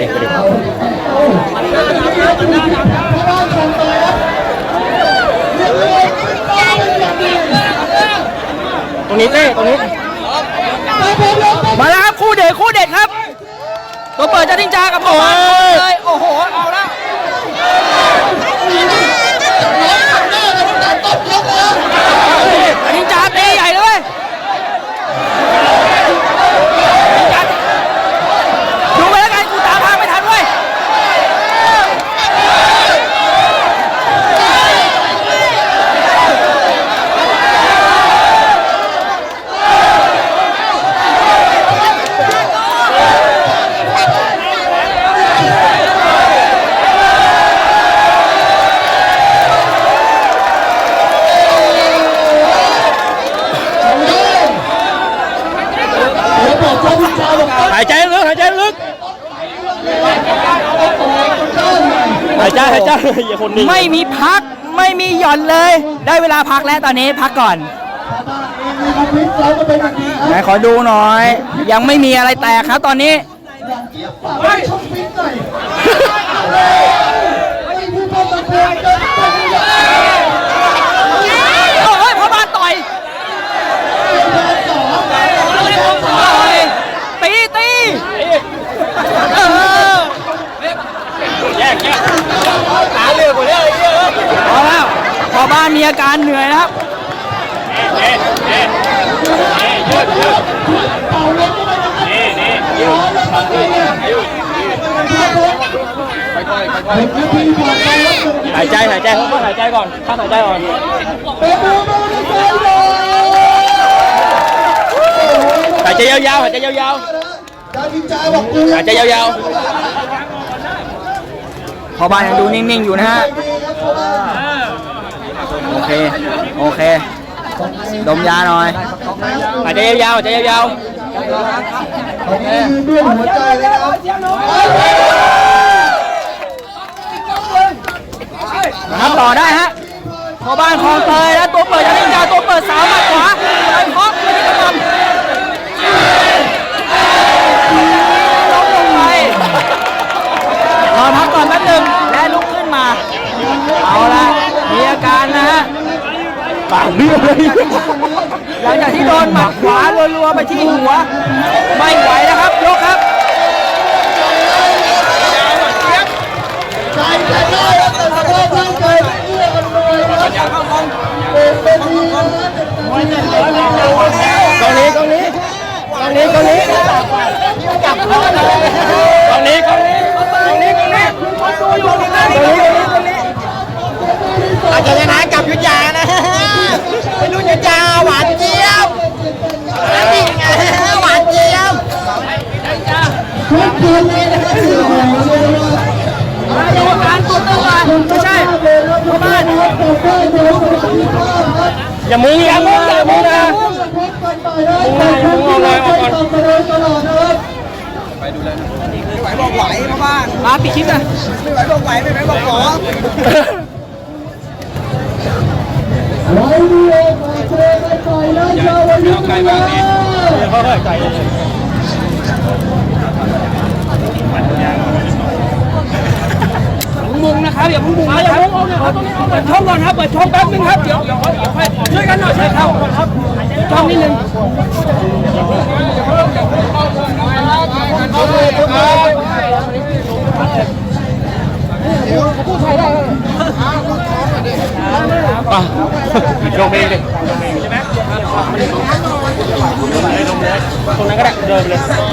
ดิมาดิตรงนี้เต้ตรงนี้ มาแล้วครับคู่เด็กคู่เด็กครับ ตัวเปิดจะทิ้งจากับพ่อนเลยโอ้โห เอาละทิ้งจาตีใหญ่เลยดูไปแล้วกันกูตามภาพไม่ทันเว้ย หายใจลึกหายใจลึกหายใจหายใจอย่าคนหนึ่งไม่มีพักไม่มีหย่อนเลย ได้เวลาพักแล้วตอนนี้พักก่อนไหนขอดูหน่อย ยังไม่มีอะไรแตกครับตอนนี้โอ้ยพ่อบ้านต่อยต่อยตีตีเออ แยกแยกหาเรื่องกว่านี้เยอะ เอาแล้วพ่อบ้านมีอาการเหนื่อยนะครับเอ๊ะเอ๊ะเอ๊ะยืดยืดนี่นี่ยืดยืดหายใจหายใจเขาหายใจก่อนพักหายใจก่อนหายใจยาวๆหายใจยาวๆหายใจยาวพ่อบ้านยังดูนิ่งๆอยู่นะฮะ โอเค โอเค ดมยาหน่อยๆหายใจยาวๆหายใจยาวนับต่อได้ฮะพ่อบ้านคลองเตยและตัวเปิดยาลิงยาตัวเปิดสาวหมัดขวาไปเคาะไปที่กระหม่อมล้มลงไปรอพักก่อนแป๊บหนึงและลุกขึ้นมา เอาละมีอาการนะฮะ ๆปากเบี้ยวเลย หลังจากที่โดนหมัดขวารัวๆไปที่หัว ไม่ไหวนะครับ ยกครับตรงนี้ตรงนี้ตรงนี้ตรงนี้ตรงนี้ตรงนี้ตรงนี้ตรงนี้ คืนนี้นะครับที่เราเชื่อว่าอะไรโยการตัวเตอร์มาไม่ใช่พ่อบ้านอย่ามึงอย่ามึงอย่ามึงนะมึงนะอย่ามึงออกเลยออกก่อนไปดูแลนะไหวบอกไหวพ่อบ้านมาปิดคลิปนะไม่ไหวบอกไหวไม่ไหวบอกขอไหวดีโอมาเจอกันต่อยแล้วยาววันนี้เลยเข้าไปไกลเลย มุงนะครับอย่าเพิ่งมุงนะอย่าพุ่งเอาเนี่ยเอาตรงนี้เอาเปิดช่องก่อนครับเปิดช่องแป๊บนึงครับเดี๋ยวเดี๋ยวเดี๋ยวค่อยช่วยกันหน่อยช่วยเข้าก่อนครับช่องนิดนึงผู้ชายได้อะลงเองดิลงเองใช่ไหมตรงนั้นก็ได้เดินไปเลย